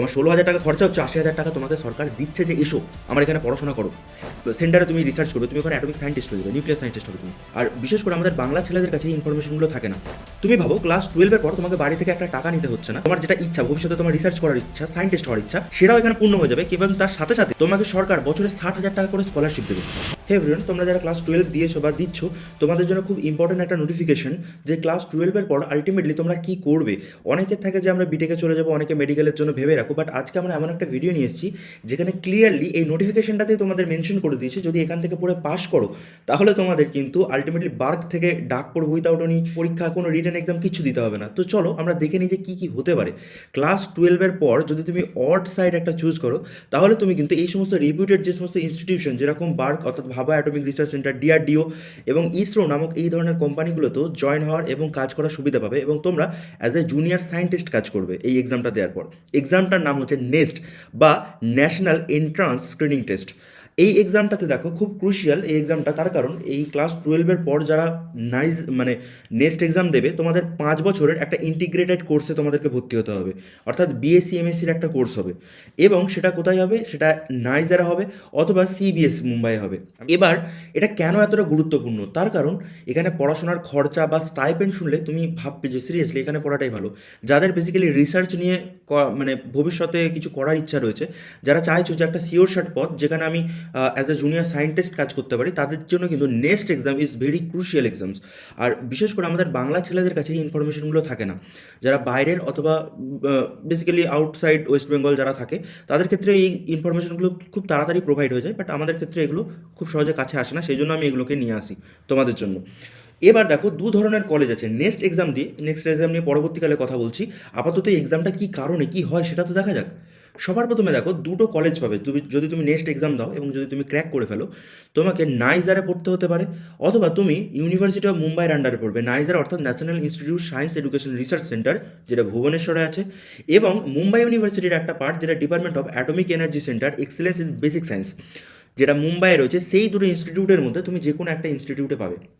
তোমার ষোলো হাজার টাকা খরচা হচ্ছে, আশি হাজার টাকা তোমাকে সরকার দিচ্ছে যে এসো, আমার এখানে পড়াশোনা করো। সেন্টারে তুমি রিসার্চ করবে, তুমি ওখানে অ্যাটমিক সায়েন্টিস্ট হয়ে যাবে নিউক্লিয়ার সায়েন্টিস্ট হবে তুমি। আর বিশেষ করে আমাদের বাংলা ছেলেদের কাছে এই ইনফরমেশনগুলো থাকে না। তুমি ভাবো ক্লাস টুয়েলভের পর তোমাকে বাড়ি থেকে একটা টাকা নিতে হচ্ছে না। তোমার যেটা ইচ্ছা, ভবিষ্যতে তোমার রিসার্চ করার ইচ্ছা সায়েন্টিস্ট হওয়ার ইচ্ছা, সেটাও এখানে পূর্ণ হয়ে যাবে। এবং তার সাথে সাথে তোমাকে সরকার বছরে ষাট হাজার টাকা করে স্কলারশিপ দেবে। হে এভরিওয়ান তোমরা যারা ক্লাস টুয়েলভ দিয়েছ বা দিচ্ছ, তোমাদের জন্য খুব ইম্পর্টেন্ট একটা নোটিফিকেশন যে ক্লাস টুয়েলভের পর আলটিমেটলি তোমরা কি করবে? অনেকের থাকে যে আমরা বিটেকে চলে যাব, অনেকে মেডিকেলের জন্য ভেবে রাখো। বাট আজকে আমরা এমন একটা ভিডিও নিয়ে এসেছি, যেখানে ক্লিয়ারলি এই নোটিফিকেশনটাতে তোমাদের মেনশন করে দিয়েছে, যদি এখান থেকে পড়ে পাস করো, তাহলে তোমাদের কিন্তু আলটিমেটলি বার্ক থেকে ডাক পড়বে উইথাউট এনি পরীক্ষা, কোনো রিটার্ন এক্সাম কিছু দিতে হবে না। তো চলো, আমরা দেখে নিই যে কী কী হতে পারে। ক্লাস টুয়েলভের পর যদি তুমি অড সাইড একটা চুজ করো, তাহলে তুমি কিন্তু এই সমস্ত রিপিউটেড যে সমস্ত ইনস্টিটিউশন যেরকম বার্ক অর্থাৎ ভাবা অ্যাটমিক রিসার্চ সেন্টার ডিআরডিও এবং ইসরো নামক এই ধরনের কোম্পানিগুলোতেও জয়েন হওয়ার এবং কাজ করার সুবিধা পাবে এবং তোমরা অ্যাজ এ জুনিয়র সায়েন্টিস্ট কাজ করবে এই এক্সামটা দেওয়ার পর। এক্সামটার নাম হচ্ছে নেস্ট বা ন্যাশনাল এন্ট্রান্স স্ক্রিনিং টেস্ট এই এক্সামটাতে দেখো, খুব ক্রুশিয়াল এই এক্সামটা তার কারণ এই ক্লাস টুয়েলভের পর যারা নাইস মানে নেক্সট এক্সাম দেবে, তোমাদের পাঁচ বছরের একটা ইন্টিগ্রেটেড কোর্সে তোমাদেরকে ভর্তি হতে হবে। অর্থাৎ বিএসসি এমএসসির একটা কোর্স হবে। এবং সেটা কোথায় হবে? সেটা নাইজারা হবে অথবা সিবিএস মুম্বাই হবে। এবার এটা কেন এতটা গুরুত্বপূর্ণ? তার কারণ এখানে পড়াশোনার খরচা বা স্টাইপেন্ড শুনলে তুমি ভাববে যে সিরিয়াসলি এখানে পড়াটাই ভালো। যাদের বেসিক্যালি রিসার্চ নিয়ে মানে ভবিষ্যতে কিছু করার ইচ্ছা রয়েছে। যারা চাইছো যে একটা সিওর শার্ট পথ, যেখানে আমি অ্যাজ এ জুনিয়র সায়েন্টিস্ট কাজ করতে পারি, তাদের জন্য কিন্তু next exam is very crucial exams আর বিশেষ করে আমাদের বাংলা ছেলেদের কাছে এই ইনফরমেশনগুলো থাকে না। যারা বাইরের অথবা বেসিক্যালি আউটসাইড ওয়েস্ট বেঙ্গল যারা থাকে, তাদের ক্ষেত্রে এই ইনফরমেশনগুলো খুব তাড়াতাড়ি প্রোভাইড হয়ে যায় বাট আমাদের ক্ষেত্রে এগুলো খুব সহজে কাছে আসে না, সেই জন্য আমি এগুলোকে নিয়ে আসি তোমাদের জন্য। এবার দেখো দু ধরনের কলেজ আছে। নেক্সট এক্সাম দিয়ে নেক্সট এক্সাম নিয়ে পরবর্তীকালে কথা বলছি। আপাতত এই এক্সামটা কী কারণে, কী হয় সেটা তো দেখা যাক। সবার প্রথমে দেখো, দুটো কলেজ পাবে। তুমি, যদি তুমি নেক্সট এক্সাম দাও এবং যদি তুমি ক্র্যাক করে ফেলো, তোমাকে নাইজারে পড়তে হতে পারে। অথবা তুমি ইউনিভার্সিটি অফ মুম্বাইয়ের আন্ডারে পড়বে। নাইজার অর্থাৎ national institute science education research centre যেটা ভুবনেশ্বরে আছে। এবং মুম্বাই ইউনিভার্সিটির একটা পার্ট যেটা department of atomic energy centre excellence in basic science যেটা মুম্বাইয়ে রয়েছে, সেই দুটো ইনস্টিটিউটের মধ্যে তুমি যে কোনো একটা ইনস্টিটিউটে পাবে।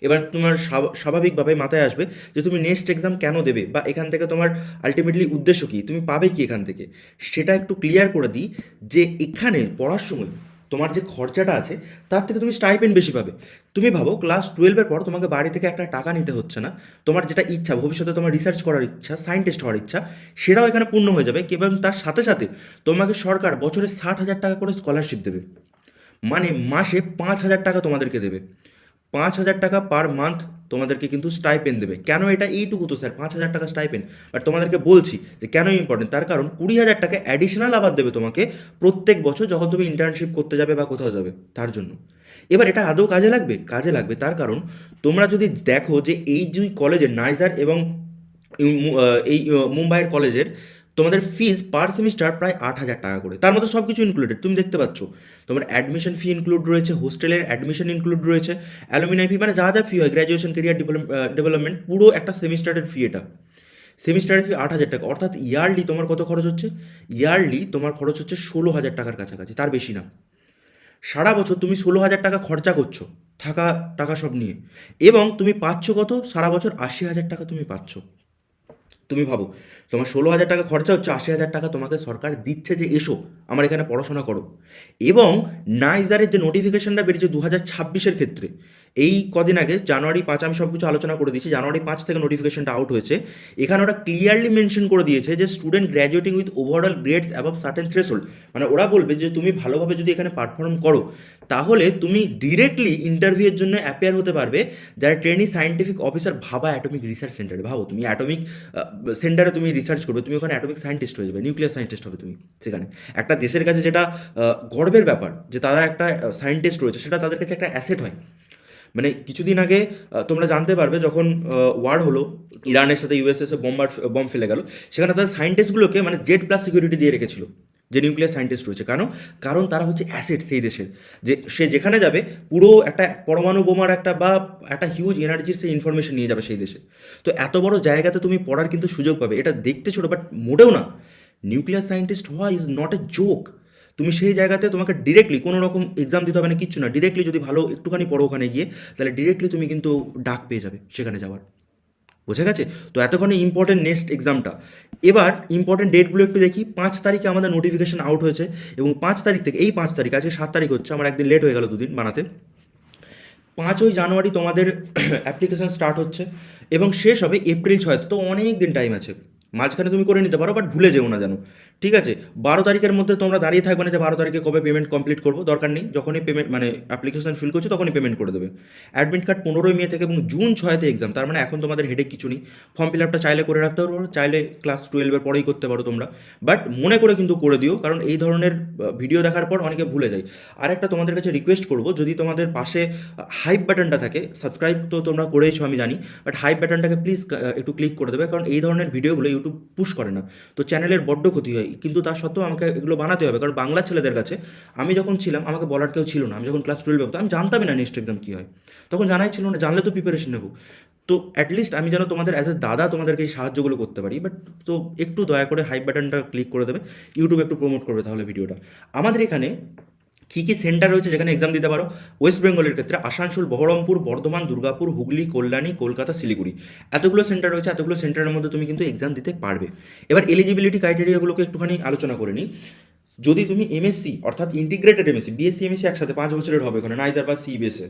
এবার তোমার স্বাভাবিকভাবে মাথায় আসবে যে তুমি নেক্সট এক্সাম কেন দেবে বা এখান থেকে তোমার আলটিমেটলি উদ্দেশ্য কী? তুমি পাবে কি এখান থেকে? সেটা একটু ক্লিয়ার করে দিই যে এখানে পড়ার সময় তোমার যে খরচাটা আছে, তার থেকে তুমি স্টাইপেন্ড বেশি পাবে। তুমি ভাবো ক্লাস টুয়েলভের পর তোমাকে বাড়ি থেকে একটা টাকা নিতে হচ্ছে না। তোমার যেটা ইচ্ছা, ভবিষ্যতে তোমার রিসার্চ করার ইচ্ছা সায়েন্টিস্ট হওয়ার ইচ্ছা, সেটাও এখানে পূর্ণ হয়ে যাবে। এবং তার সাথে সাথে তোমাকে সরকার বছরে ষাট হাজার টাকা করে স্কলারশিপ দেবে। মানে মাসে পাঁচ হাজার টাকা তোমাদেরকে দেবে। পাঁচ হাজার টাকা পার মান্থ তোমাদেরকে কিন্তু স্টাইপেন দেবে। কেন এটা এইটুকু তো স্যার পাঁচ হাজার টাকা স্টাইপেন বাট তোমাদেরকে বলছি যে কেন ইম্পর্টেন্ট তার কারণ কুড়ি হাজার টাকা অ্যাডিশনাল আবার দেবে তোমাকে প্রত্যেক বছর যখন তুমি ইন্টার্নশিপ করতে যাবে বা কোথাও যাবে, তার জন্য। এবার এটা আদৌ কাজে লাগবে? কাজে লাগবে। তার কারণ তোমরা যদি দেখো যে এই দুই কলেজের নাইজার এবং এই মুম্বাইয়ের কলেজের তোমাদের ফিজ পার সেমিস্টার প্রায় আট হাজার টাকা করে। তার মধ্যে সব কিছু ইনক্লুডেড তুমি দেখতে পাচ্ছ। তোমার অ্যাডমিশন ফি ইনক্লুড রয়েছে হোস্টেলের অ্যাডমিশন ইনক্লুড রয়েছে অ্যালুমিনাই ফি মানে যা যা ফি হয় গ্র্যাজুয়েশন কেরিয়ার ডেভেলপমেন্ট পুরো একটা সেমিস্টারের ফি এটা। সেমিস্টারের ফি আট হাজার টাকা, অর্থাৎ ইয়ারলি তোমার কত খরচ হচ্ছে? ইয়ারলি তোমার খরচ হচ্ছে ষোলো হাজার টাকার কাছাকাছি, তার বেশি না। সারা বছর তুমি ষোলো হাজার টাকা খরচা করছ, থাকা, টাকা সব নিয়ে। এবং তুমি পাচ্ছ কত? সারা বছর আশি হাজার টাকা তুমি পাচ্ছ। তুমি ভাবো, তোমার ষোলো হাজার টাকা খরচা হচ্ছে, আশি হাজার টাকা তোমাকে সরকার দিচ্ছে যে এসো, আমার এখানে পড়াশোনা করো। এবং নাইজারের যে নোটিফিকেশানটা বেরিয়েছে দু হাজার ছাব্বিশের ক্ষেত্রে এই কদিন আগে জানুয়ারি পাঁচ আমি সব কিছু আলোচনা করে দিয়েছি। জানুয়ারি পাঁচ থেকে নোটিফিকেশনটা আউট হয়েছে। এখানে ওরা ক্লিয়ারলি মেনশন করে দিয়েছে যে student graduating with overall grades above certain threshold মানে ওরা বলবে যে তুমি ভালোভাবে যদি এখানে পারফর্ম করো, তাহলে তুমি ডিরেক্টলি ইন্টারভিউয়ের জন্য অ্যাপেয়ার হতে পারবে। যারা trainee scientific officer Bhabha atomic research সেন্টারে ভাবো, তুমি অ্যাটমিক সেন্টারে তুমি রিসার্চ করবে, তুমি ওখানে অ্যাটমিক সায়েন্টিস্ট হয়ে যাবে নিউক্লিয়ার সায়েন্টিস্ট হবে তুমি সেখানে। একটা দেশের কাছে যেটা গর্বের ব্যাপার, যে তারা একটা সায়েন্টিস্ট রয়েছে, সেটা তাদের কাছে একটা অ্যাসেট হয়। মানে কিছুদিন আগে তোমরা জানতে পারবে যখন ওয়ার হলো, ইরানের সাথে ইউএসএসে বোম্বার বম ফেলে গেল, সেখানে তাদের সায়েন্টিস্টগুলোকে মানে জেড প্লাস সিকিউরিটি দিয়ে রেখেছিল, যে নিউক্লিয়ার সায়েন্টিস্ট রয়েছে। কেন? কারণ তারা হচ্ছে অ্যাসেট সেই দেশের, যে সে যেখানে যাবে, পুরো একটা পরমাণু বোমার একটা বা একটা হিউজ এনার্জির সেই ইনফরমেশন নিয়ে যাবে সেই দেশে। তো এত বড় জায়গাতে তুমি পড়ার কিন্তু সুযোগ পাবে। এটা দেখতে ছোটো বাট মোটেও না। নিউক্লিয়ার সায়েন্টিস্ট হওয়া ইজ নট এ জোক তুমি সেই জায়গাতে তোমাকে ডিরেক্টলি কোনো রকম এক্সাম দিতে হবে না, কিচ্ছু না। ডিরেক্টলি যদি ভালো একটুখানি পড়ো ওখানে গিয়ে, তাহলে ডিরেক্টলি তুমি কিন্তু ডাক পেয়ে যাবে সেখানে যাওয়ার। বুঝে গেছে? তো এতক্ষণে ইম্পর্টেন্ট নেক্সট এক্সামটা এবার ইম্পর্টেন্ট ডেটগুলো একটু দেখি। পাঁচ তারিখে আমাদের নোটিফিকেশান আউট হয়েছে এবং পাঁচ তারিখ থেকে, এই পাঁচ তারিখ, আজকে সাত তারিখ হচ্ছে, আমার একদিন লেট হয়ে গেল দুদিন বানাতে। পাঁচই জানুয়ারি তোমাদের অ্যাপ্লিকেশন স্টার্ট হচ্ছে এবং শেষ হবে এপ্রিল ছয়, তো অনেক দিন টাইম আছে। মাঝখানে তুমি করে নিতে পারো বাট ভুলে যেও না জানো ঠিক আছে? বারো তারিখের মধ্যে তোমরা দাঁড়িয়ে থাকবে না যে বারো তারিখে কবে পেমেন্ট কমপ্লিট করব, দরকার নেই। যখনই পেমেন্ট মানে অ্যাপ্লিকেশন ফিল করছ তখনই পেমেন্ট করে দেবে। অ্যাডমিট কার্ড পনেরোই মে থেকে এবং জুন ছয়তে এক্সাম তার মানে এখন তোমাদের হেডেক কিছু নেই। ফর্ম ফিল আপটা চাইলে করে রাখতে পারো, চাইলে ক্লাস টুয়েলভের পরেই করতে পারো তোমরা। বাট মনে করে কিন্তু করে দিও, কারণ এই ধরনের ভিডিও দেখার পর অনেকে ভুলে যায়। আর একটা তোমাদের কাছে রিকোয়েস্ট করব, যদি তোমাদের পাশে হাইপ বাটনটা থাকে সাবস্ক্রাইব তো তোমরা করেইছো আমি জানি বাট হাইপ বাটনটাকে প্লিজ একটু ক্লিক করে দেবে, কারণ এই ধরনের ভিডিওগুলো ইউটিউব পুশ করে না। তো চ্যানেলের বড্ড ক্ষতি হয়। কিন্তু তার সত্ত্বেও আমাকে এগুলো বানাতে হবে। কারণ বাংলা ছেলেদের কাছে আমি যখন ছিলাম, আমাকে বলার কেউ ছিল না। আমি যখন ক্লাস টুয়েলভে হতো আমি জানতামই না নেক্সট এক্সাম কী হয়। তখন জানাই ছিল না, জানলে তো প্রিপারেশন নেব। তো অ্যাটলিস্ট আমি যেন তোমাদের অ্যাজ এ দাদা তোমাদেরকে এই সাহায্যগুলো করতে পারি। বাট তো একটু দয়া করে হাইপ বাটনটা ক্লিক করে দেবে। ইউটিউব একটু প্রমোট করবে তাহলে ভিডিওটা আমাদের এখানে কী কী সেন্টার রয়েছে যেখানে এক্সাম দিতে পারো? ওয়েস্ট বেঙ্গলের ক্ষেত্রে আসানসোল, বহরমপুর, বর্ধমান, দুর্গাপুর, হুগলি, কল্যাণী, কলকাতা, শিলিগুড়ি। এতগুলো সেন্টার রয়েছে, এতগুলো সেন্টারের মধ্যে তুমি কিন্তু এক্সাম দিতে পারবে। এবার এলিজিবিলিটি ক্রাইটেরিয়াগুলোকে একটুখানি আলোচনা করে নিই। যদি তুমি এমএসসি অর্থাৎ ইন্টিগ্রেটেড এমএসসি বিএসসি এমএসসি একসাথে, পাঁচ বছরের হবে ওখানে নাইজার বা সিবিএসএ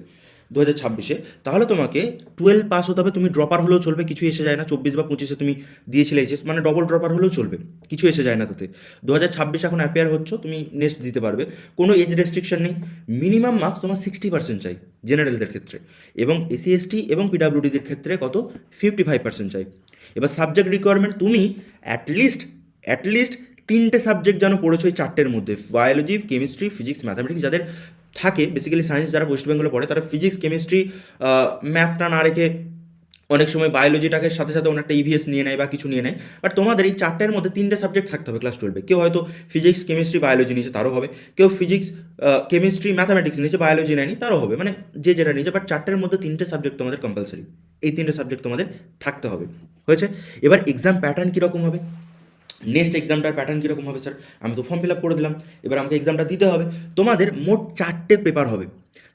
দু হাজার ছাব্বিশে, তাহলে তোমাকে টুয়েলভ পাস হতে হবে, তুমি ড্রপার হলেও চলবে কিছু এসে যায় না। চব্বিশ বা পঁচিশে তুমি দিয়েছিলে এইচএস মানে ডবল ড্রপার হলেও চলবে কিছু এসে যায় না তাতে। দু হাজার ছাব্বিশ এখন অ্যাপেয়ার হচ্ছ, তুমি নেক্সট দিতে পারবে। কোনো এজ রেস্ট্রিকশন নেই মিনিমাম মার্কস তোমার সিক্সটি পার্সেন্ট চাই জেনারেলদের ক্ষেত্রে। এবং এসসি এসটি এবং পিডাব্লিউডিদের ক্ষেত্রে কত? ফিফটি ফাইভ পার্সেন্ট চাই। এবার সাবজেক্ট রিকোয়ারমেন্ট তুমি অ্যাটলিস্ট অ্যাটলিস্ট তিনটে সাবজেক্ট যেন পড়েছো এই চারটের মধ্যে বায়োলজি কেমিস্ট্রি ফিজিক্স ম্যাথামেটিক্স যাদের থাকে বেসিক্যালি সায়েন্স যারা ওয়েস্ট বেঙ্গলে পড়ে, তারা ফিজিক্স কেমিস্ট্রি ম্যাথটা না রেখে অনেক সময় বায়োলজিটাকে সাথে সাথে অনেকটা ইভিএস নিয়ে নেয় বা কিছু নিয়ে নেয়। বাট তোমাদের এই চারটের মধ্যে তিনটে সাবজেক্ট থাকতে হবে ক্লাস টুয়েলভে কেউ হয়তো ফিজিক্স কেমিস্ট্রি বায়োলজি নিয়েছে, তারও হবে। কেউ ফিজিক্স কেমিস্ট্রি ম্যাথামেটিক্স নিয়েছে বায়োলজি নেয়নি, তারও হবে। মানে যে যেটা নিয়েছে বাট চারটের মধ্যে তিনটে সাবজেক্ট তোমাদের কম্পালসারি এই তিনটে সাবজেক্ট তোমাদের থাকতে হবে। হয়েছে? এবার এক্সাম প্যাটার্ন কীরকম হবে? নেক্সট এক্সামটার প্যাটার্ন কীরকম হবে স্যার আমি তো ফর্ম ফিল আপ করে দিলাম। এবার আমাকে এক্সামটা দিতে হবে। তোমাদের মোট চারটে পেপার হবে।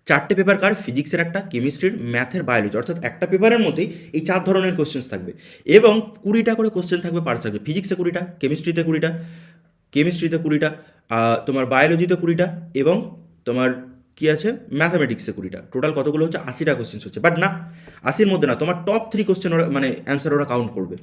চারটে পেপার কার? ফিজিক্সের একটা কেমিস্ট্রির ম্যাথের বায়োলজি অর্থাৎ একটা পেপারের মধ্যেই এই চার ধরনের কোশ্চেন্স থাকবে। এবং কুড়িটা করে কোশ্চেন থাকবে পার থাকবে ফিজিক্সে কুড়িটা কেমিস্ট্রিতে কুড়িটা কেমিস্ট্রিতে কুড়িটা তোমার বায়োলজিতে কুড়িটা, এবং তোমার কি আছে? ম্যাথামেটিক্সে কুড়িটা। টোটাল কতগুলো হচ্ছে? আশিটা কোশ্চেন্স হচ্ছে। বাট না, আশির মধ্যে না, তোমার টপ থ্রি কোশ্চেন ওরা মানে অ্যান্সার ওরা কাউন্ট করবে।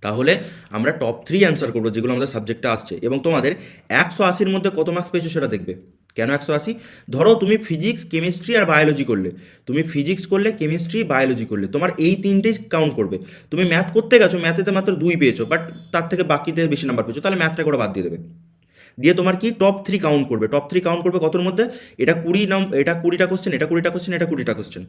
তাহলে আমরা টপ থ্রি অ্যান্সার করব যেগুলো আমাদের সাবজেক্টটা আসছে। এবং তোমাদের একশো আশির মধ্যে কত মার্কস পেয়েছ সেটা দেখবে। কেন একশো আশি? ধরো তুমি ফিজিক্স কেমিস্ট্রি আর বায়োলজি করলে। তুমি ফিজিক্স করলে কেমিস্ট্রি বায়োলজি করলে। তোমার এই তিনটেই কাউন্ট করবে। তুমি ম্যাথ করতে গেছো ম্যাথেতে মাত্র দুই পেয়েছ বাট তার থেকে বাকিতে বেশি নাম্বার পেয়েছ, তাহলে ম্যাথটা করে বাদ দিয়ে দেবে। দিয়ে তোমার কি টপ থ্রি কাউন্ট করবে? টপ থ্রি কাউন্ট করবে কতর মধ্যে? এটা কুড়ি নাম, এটা কুড়িটা কোশ্চেন এটা কুড়িটা কোশ্চেন এটা কুড়িটা কোশ্চেন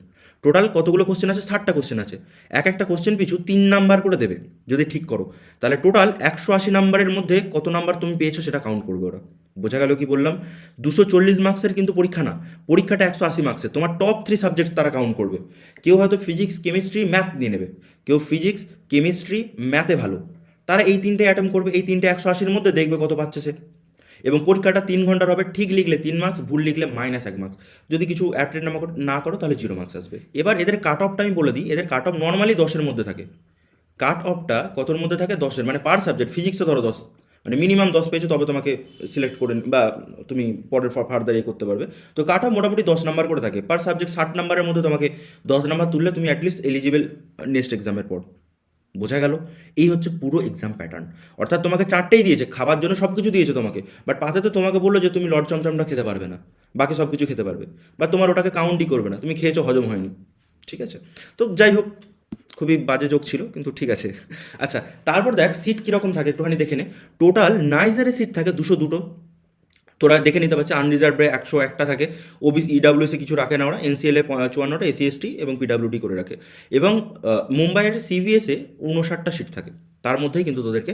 টোটাল কতগুলো কোশ্চেন আছে? ষাটটা কোশ্চেন আছে। এক একটা কোশ্চেন পিছু তিন নাম্বার করে দেবে, যদি ঠিক করো। তাহলে টোটাল একশো আশি নাম্বারের মধ্যে কত নাম্বার তুমি পেয়েছ সেটা কাউন্ট করবে ওরা। বোঝা গেল কি বললাম? দুশো চল্লিশ মার্কসের কিন্তু পরীক্ষা না। পরীক্ষাটা একশো আশি মার্কসের তোমার টপ থ্রি সাবজেক্ট তারা কাউন্ট করবে। কেউ হয়তো ফিজিক্স কেমিস্ট্রি ম্যাথ নিয়ে নেবে। কেউ ফিজিক্স কেমিস্ট্রি ম্যাথে ভালো। তারা এই তিনটে অ্যাটেম্প করবে, এই তিনটে একশো আশির মধ্যে দেখবে কত পাচ্ছে সে। এবং পরীক্ষাটা তিন ঘণ্টার হবে, ঠিক লিখলে তিন মার্কস ভুল লিখলে মাইনাস এক মার্কস যদি কিছু অ্যাটেন্ড না করো, তাহলে জিরো মার্কস আসবে। এবার এদের কাট অফটা আমি বলে দিই, এদের কাট অফ নর্মালি দশের মধ্যে থাকে। কাট অফটা কতর মধ্যে থাকে? দশের। মানে পার সাবজেক্ট ফিজিক্সে ধরো দশ। মানে মিনিমাম দশ পেয়েছ, তবে তোমাকে সিলেক্ট করে বা তুমি পরের ফার্দার ইয়ে করতে পারবে। তো কাট অফ মোটামুটি দশ নাম্বার করে থাকে। পার সাবজেক্ট ষাট নাম্বারের মধ্যে তোমাকে দশ নাম্বার তুললে তুমি অ্যাটলিস্ট এলিজিবল নেক্সট এক্সামের পর। বোঝা গেল? এই হচ্ছে পুরো এক্সাম প্যাটার্ন অর্থাৎ তোমাকে চারটেই দিয়েছে, খাবার জন্য সব কিছু দিয়েছে তোমাকে। বাট পাতে তো তোমাকে বলল যে তুমি লড চমচমটা খেতে পারবে না, বাকি সব কিছু খেতে পারবে। বা তোমার ওটাকে কাউন্টই করবে না, তুমি খেয়েছো, হজম হয়নি। ঠিক আছে? তো যাই হোক, খুবই বাজে যোগ ছিল, কিন্তু ঠিক আছে। আচ্ছা তারপর দেখ সিট কীরকম থাকে, একটুখানি দেখে নে। টোটাল নাইজারে সিট থাকে দুশো দুটো। তোরা দেখে নিতে পারছে আনরিজার্ভে একশো একটা থাকে। ওবি ইডাব্লিউসি কিছু রাখে না ওরা এনসিএলএ চুয়ান্নটা এসি এবং পিডাব্লিউডি করে রাখে। এবং মুম্বাইয়ের সিবিএসে উনষাটটা সিট থাকে। তার মধ্যেই কিন্তু তোদেরকে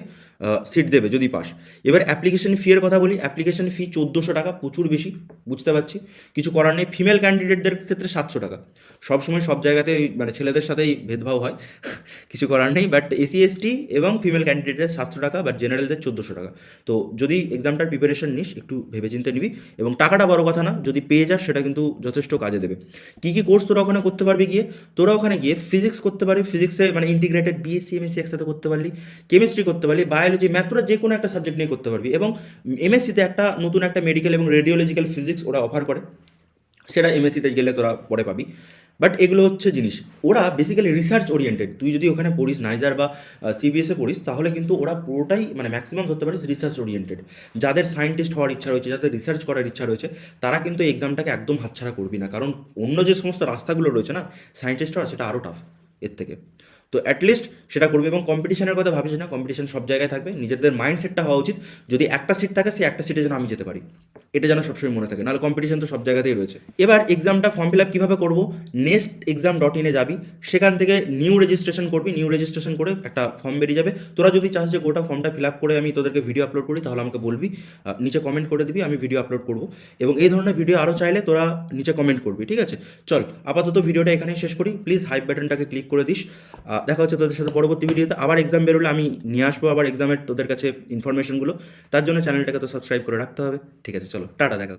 সিট দেবে যদি পাস। এবার অ্যাপ্লিকেশন ফি এর কথা বলি অ্যাপ্লিকেশন ফি চোদ্দোশো টাকা, প্রচুর বেশি, বুঝতে পারছি। কিছু করার নেই ফিমেল ক্যান্ডিডেটদের ক্ষেত্রে সাতশো টাকা। সবসময় সব জায়গাতে মানে ছেলেদের সাথেই ভেদভাব হয়, কিছু করার নেই বাট এসি এসটি এবং ফিমেল ক্যান্ডিডেটদের সাতশো টাকা বাট জেনারেলদের চোদ্দোশো টাকা। তো যদি এক্সামটার প্রিপারেশন নিস, একটু ভেবেচিন্তে নিবি, এবং টাকাটা বড় কথা না, যদি পেয়ে যাস, সেটা কিন্তু যথেষ্ট কাজে দেবে। কী কী কোর্স তোরা ওখানে করতে পারবি গিয়ে? তোরা ওখানে গিয়ে ফিজিক্স করতে পারবি ফিজিক্সে মানে ইন্টিগ্রেটেড বিএসসি এমএসসি একসাথে করতে পারলি কেমিস্ট্রি করতে পারলি বায়োলজি ম্যাথ তোরা যে কোনো একটা সাবজেক্ট নিয়ে করতে পারবি এবং এমএসসিতে একটা নতুন একটা মেডিকেল এবং রেডিওলজিক্যাল ফিজিক্স ওরা অফার করে, সেটা এমএসসিতে গেলে তোরা পরে পাবি। বাট এগুলো হচ্ছে জিনিস, ওরা বেসিক্যালি রিসার্চ ওরিয়েন্টেড তুই যদি ওখানে পড়িস নাইজার বা সিবিএসে পড়িস, তাহলে কিন্তু ওরা পুরোটাই মানে ম্যাক্সিমাম ধরতে পারিস রিসার্চ ওরিয়েন্টেড যাদের সায়েন্টিস্ট হওয়ার ইচ্ছা রয়েছে, যাদের রিসার্চ করার ইচ্ছা রয়েছে, তারা কিন্তু এক্সামটাকে একদম হাতছাড়া করবি না। কারণ অন্য যে সমস্ত রাস্তাগুলো রয়েছে না সায়েন্টিস্ট হওয়ার সেটা আরও টাফ এর থেকে। তো অ্যাটলিস্ট সেটা করবে এবং কম্পিটিশনের কথা ভাবিস না কম্পিটিশন সব জায়গায় থাকবে। নিজেদের মাইন্ডসেটটা হওয়া উচিত। যদি একটা সিট থাকে, সেই একটা সিটে যেন আমি যেতে পারি। এটা যেন সবসময় মনে থাকে। নাহলে কম্পিটিশন তো সব জায়গাতেই রয়েছে। এবার এক্সামটা ফর্ম ফিল আপ কীভাবে করব? নেক্সট এক্সাম ডট ইনে যাবি। সেখান থেকে নিউ রেজিস্ট্রেশন করবি। নিউ রেজিস্ট্রেশন করে একটা ফর্ম বেরিয়ে যাবে। তোরা যদি চাস যে গোটা ফর্মটা ফিল আপ করে আমি তোদেরকে ভিডিও আপলোড করি, তাহলে আমাকে বলবি। নিচে কমেন্ট করে দিবি, আমি ভিডিও আপলোড করব। এবং এই ধরনের ভিডিও আরও চাইলে তোরা নিচে কমেন্ট করবি, ঠিক আছে? চল, আপাতত ভিডিওটা এখানেই শেষ করি। প্লিজ হাইপ বাটনটাকে ক্লিক করে দিস। দেখা হচ্ছে তোদের সাথে পরবর্তী ভিডিওতে। আবার এক্সাম বেরোলে আমি নিয়ে আসব আবার এক্সামের তোদের কাছে ইনফরমেশনগুলো তার জন্য চ্যানেলটাকে তো সাবস্ক্রাইব করে রাখতে হবে। ঠিক আছে, চলো, টাটা, দেখা।